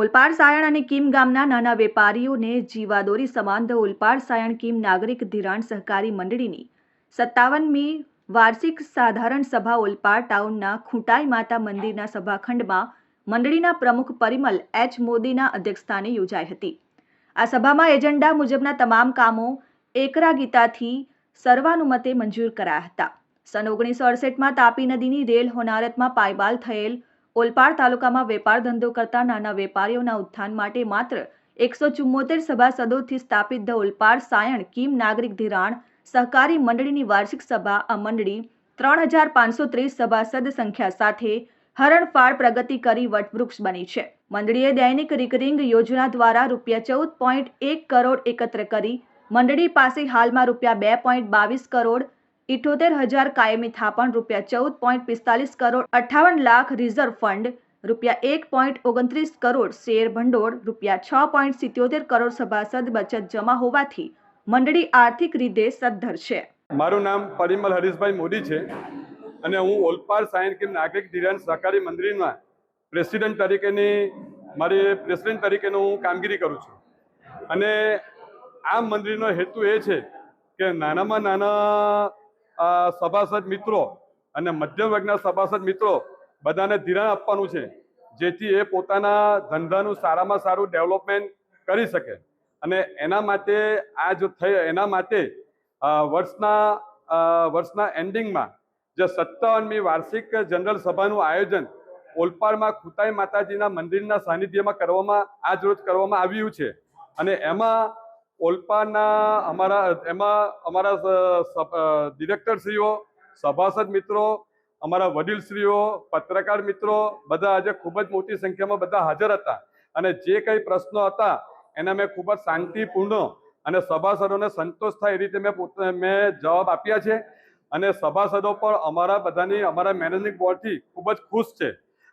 ઓલપાડ સાયણ અને કીમ ગામના નાના વેપારીઓને જીવાદોરી સમાન ધ ઓલપાડ સાયણ કીમ નાગરિક ધિરાણ સહકારી મંડળીની સત્તાવનમી વાર્ષિક સાધારણ સભા ઓલપાડ ટાઉનના ખૂંટાઈ માતા મંદિરના સભાખંડમાં મંડળીના પ્રમુખ પરિમલ એચ મોદીના અધ્યક્ષસ્થાને યોજાઈ હતી. આ સભામાં એજન્ડા મુજબના તમામ કામો એકરા ગીતાથી સર્વાનુમતે મંજૂર કરાયા હતા. સન ઓગણીસો અડસઠમાં તાપી નદીની રેલ હોનારતમાં પાયબાલ થયેલ ઓલપાડ તાલુકામાં વેપાર ધંધો કરતા નાના વેપારીઓના ઉત્થાન માટે માત્ર એકસો ચુમ્મોતેર સભાસદોથી સ્થાપિત ધ ઓલપાડ સાયણ કિમ નાગરિક ધિરાણ સહકારી મંડળીની વાર્ષિક સભા, આ મંડળી ત્રણ હજાર પાંચસો ત્રીસ સભાસદ સંખ્યા સાથે હરણફાળ પ્રગતિ કરી વટવૃક્ષ બની છે. મંડળીએ દૈનિક રિકરિંગ યોજના દ્વારા રૂપિયા ચૌદ પોઈન્ટ એક કરોડ એકત્ર કરી મંડળી પાસે હાલમાં રૂપિયા બે પોઈન્ટ બાવીસ કરોડ ઇઠોતેર હજાર કાયમી થાપણ રૂપિયા ચૌદ પોઈન્ટ પિસ્તાલીસ કરોડ અઠ્ઠાવન લાખ રિઝર્વ ફંડ રૂપિયા એક પોઈન્ટ ઓગણત્રીસ કરોડ શેર ભંડોળ રૂપિયા છ પોઈન્ટ સિત્યોતેર કરોડ સભાસદ બચત જમા હોવાથી મંડળી આર્થિક રીતે સદ્ધર છે. મારું નામ પરિમલ હરીશભાઈ મોદી છે અને હું ઓલપાર સાયન કે નાગરિક ધિરાણ સહકારી મંડળીમાં પ્રેસિડેન્ટ તરીકેની મારી પ્રેસિડેન્ટ તરીકેનું હું કામગીરી કરું છું. અને આ મંદિરનો હેતુ એ છે કે નાનામાં નાના સભાસદ મિત્રો અને મધ્યમ વર્ગના સભાસદ મિત્રો બધાને ધિરાણ આપવાનું છે, જેથી એ પોતાના ધંધાનું સારામાં સારું ડેવલપમેન્ટ કરી શકે. અને એના માટે આ જો થઈ એના માટે વર્ષના વર્ષના એન્ડિંગમાં જે સત્તાવનમી વાર્ષિક જનરલ સભાનું આયોજન ઓલપાડમાં ખુતાઈ માતાજીના મંદિરના સાનિધ્યમાં કરવામાં, આજ રોજ કરવામાં આવ્યું છે. અને એમાં ઓલપાડના અમારા, એમાં અમારા ડિરેક્ટરશ્રીઓ, સભાસદ મિત્રો, અમારા વડીલશ્રીઓ, પત્રકાર મિત્રો બધા આજે ખૂબ જ મોટી સંખ્યામાં બધા હાજર હતા. અને જે કંઈ પ્રશ્નો હતા, એને મેં ખૂબ જ શાંતિપૂર્ણ અને સભાસદોને સંતોષ થાય એ રીતે મેં પોતે, મેં જવાબ આપ્યા છે. અને સભાસદો પણ અમારા બધાની, અમારા મેનેજિંગ બોર્ડથી ખૂબ જ ખુશ છે.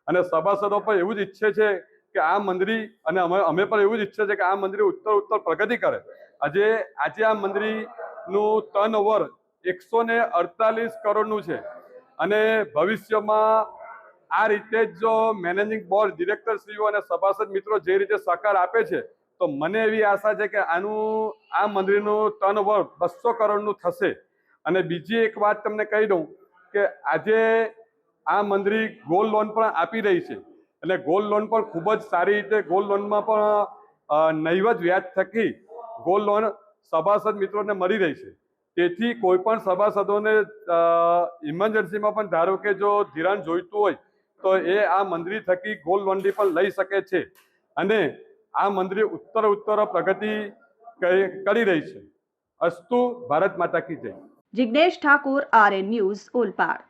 અને સભાસદો પણ એવું જ ઈચ્છે છે કે આ મંદિર અને અમે અમે પણ એવું જ ઈચ્છે છે કે આ મંદિર ઉત્તર ઉત્તર પ્રગતિ કરે. આજે આજે આ મંદિરનું ટર્ન ઓવર એકસો ને અડતાલીસ કરોડનું છે. અને ભવિષ્યમાં આ રીતે જ જો મેનેજિંગ બોર્ડ ડિરેક્ટરશ્રીઓ અને સભાસદ મિત્રો જે રીતે સહકાર આપે છે, તો મને એવી આશા છે કે આનું આ મંદિરનું ટર્ન ઓવર બસો કરોડનું થશે. અને બીજી એક વાત તમને કહી દઉં કે આજે આ મંદિર ગોલ્ડ લોન પણ આપી રહી છે. અને ગોલ્ડ લોન પણ ખૂબ જ સારી રીતે ગોલ્ડ લોનમાં પણ નહીવત વ્યાજ થકી ગોલ્ડ લોન સભાસદ મિત્રોને મળી રહી છે. તેથી કોઈ પણ સભાસદોને ઇમરજન્સીમાં પણ ધારો કે જો ધિરાણ જોઈતું હોય, તો એ આ મંદિર થકી ગોલ્ડ લોનથી પણ લઈ શકે છે અને આ મંદિર ઉત્તર ઉત્તર પ્રગતિ કરી રહી છે. અસ્તુ ભારત માતા કી જય. Thakur R RN news, Olpad.